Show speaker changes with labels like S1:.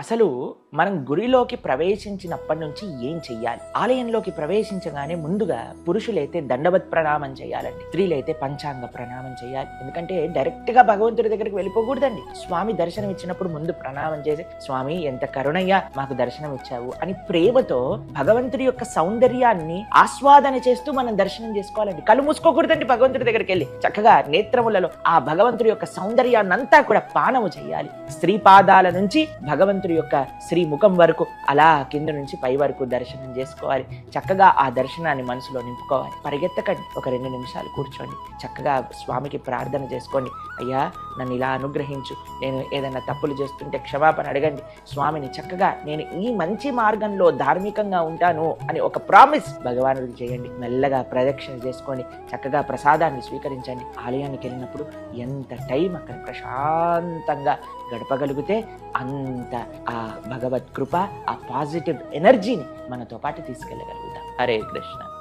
S1: అసలు మనం గుడిలోకి ప్రవేశించినప్పటి నుంచి ఏం చెయ్యాలి? ఆలయంలోకి ప్రవేశించగానే ముందుగా పురుషులైతే దండవత్ ప్రణామం చేయాలండి. స్త్రీలైతే పంచాంగ ప్రణామం చేయాలి. ఎందుకంటే డైరెక్ట్గా భగవంతుడి దగ్గరికి వెళ్ళిపోకూడదండి. స్వామి దర్శనం ఇచ్చినప్పుడు ముందు ప్రణామం చేసి స్వామి ఎంత కరుణయ్యా మాకు దర్శనం ఇచ్చావు అని ప్రేమతో భగవంతుడి యొక్క సౌందర్యాన్ని ఆస్వాదన చేస్తూ మనం దర్శనం చేసుకోవాలండి. కళ్ళు మూసుకోకూడదండి భగవంతుడి దగ్గరికి వెళ్ళి. చక్కగా నేత్రములలో ఆ భగవంతుడి యొక్క సౌందర్యాన్ని అంతా కూడా పానము చేయాలి. స్త్రీ పాదాల నుంచి భగవంతు భగవంతుడి యొక్క శ్రీ ముఖం వరకు అలా కింద నుంచి పై వరకు దర్శనం చేసుకోవాలి. చక్కగా ఆ దర్శనాన్ని మనసులో నింపుకోవాలి. పరిగెత్తకండి. ఒక రెండు నిమిషాలు కూర్చోండి. చక్కగా స్వామికి ప్రార్థన చేసుకోండి. అయ్యా నన్ను ఇలా అనుగ్రహించు. నేను ఏదైనా తప్పులు చేస్తుంటే క్షమాపణ అడగండి. స్వామిని చక్కగా నేను ఈ మంచి మార్గంలో ధార్మికంగా ఉంటాను అని ఒక ప్రామిస్ భగవానుడికి చేయండి. మెల్లగా ప్రదక్షిణ చేసుకోండి. చక్కగా ప్రసాదాన్ని స్వీకరించండి. ఆలయానికి వెళ్ళినప్పుడు ఎంత టైం అక్కడ ప్రశాంతంగా గడపగలిగితే అంత ఆ భగవత్ కృప ఆ పాజిటివ్ ఎనర్జీని మనతో పాటు తీసుకెళ్ళగలుగుతాం. హరే కృష్ణ.